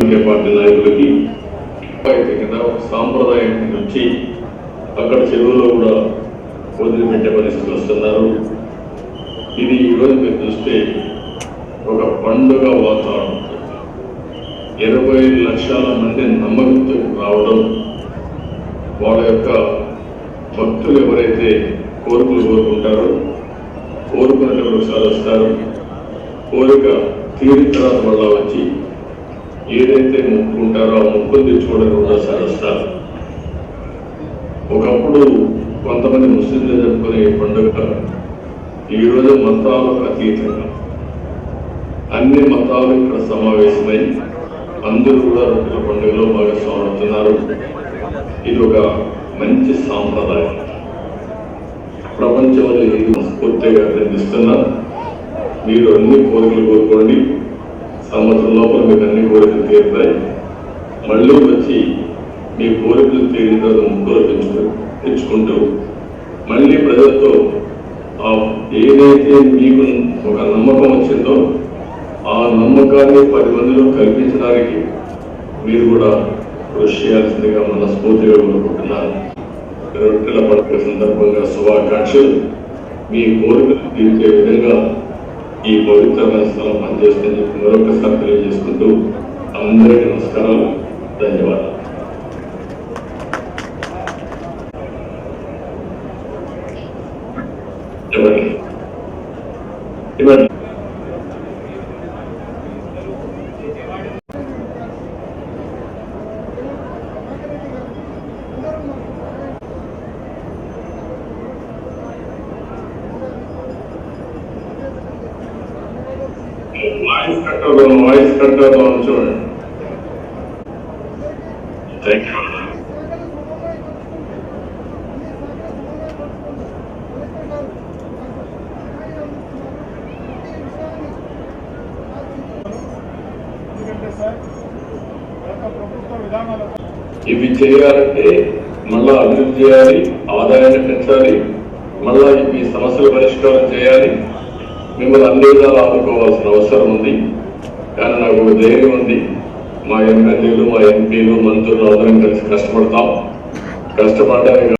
రాజకీయ పార్టీ నాయకులకి కింద ఒక సాంప్రదాయం నుంచి అక్కడ చెరువులో కూడా వదిలిపెట్టే పరిస్థితి వస్తున్నారు. ఇది ఈరోజు మీరు చూస్తే ఒక పండుగ వాతావరణం. ఇరవై లక్షల మంది నమ్మకంతో రావడం వాళ్ళ యొక్క భక్తులు ఎవరైతే కోరికలు కోరుకుంటారో కోరుకున్నటువంటి ఒకసారి వస్తారు. కోరిక తీరిన తర్వాత మళ్ళా వచ్చి ఏదైతే మొక్కుకుంటారో ఆ మొక్కులు తెచ్చుకోవడానికి కూడా వస్తారు. ఒకప్పుడు కొంతమంది ముస్లింలు జరుపుకునే పండుగ ఈరోజు మతాలకు అతీతంగా అన్ని మతాలు ఇక్కడ సమావేశమై అందరూ కూడా రొట్టెల పండుగలో భాగస్వామి అవుతున్నారు ఇది ఒక మంచి సాంప్రదాయం. ప్రపంచంలో ఇది స్ఫూర్తిగా నిర్మిస్తున్నా మీరు అన్ని కోరికలు కోరుకోండి. సంవత్సరం లోపల మీకు అన్ని కోరికలు తీరుతాయి మళ్ళీ వచ్చి మీ కోరికలు తీరిన తర్వాత ముక్కులు పెంచుతూ తెచ్చుకుంటూ మళ్ళీ ప్రజలతో ఏదైతే మీకు ఒక నమ్మకం వచ్చిందో ఆ నమ్మకాన్ని పది మందిలో కల్పించడానికి మీరు కూడా కృషి చేయాల్సిందిగా మనస్ఫూర్తిగా కోరుకుంటున్నాను. రొట్టెల పండుగ సందర్భంగా శుభాకాంక్షలు. మీ కోరికలు తీర్చే విధంగా ఈ పవిత్రమైన స్థలం పనిచేస్తుందని చెప్పి మరొకసారి తెలియజేసుకుంటూ అందరికీ నమస్కారాలు. ధన్యవాదాలు. ఇవ్వండి ఇవ్వండి వాయిస్ కట్ అవుతాం వాయిస్ కట్ అవుతాం చూడండి థ్యాంక్ యూ ఇవి చేయాలంటే మళ్ళా అభివృద్ధి చేయాలి ఆదాయాన్ని పెంచాలి మళ్ళా ఈ సమస్యల పరిష్కారం చేయాలి. మిమ్మల్ని అన్ని విధాలు ఆదుకోవాల్సిన అవసరం ఉంది. కానీ నాకు ధైర్యం ఉంది. మా ఎమ్మెల్యేలు మా ఎంపీలు మంత్రులు అందరం కలిసి కష్టపడతాం. కష్టపడ్డానికి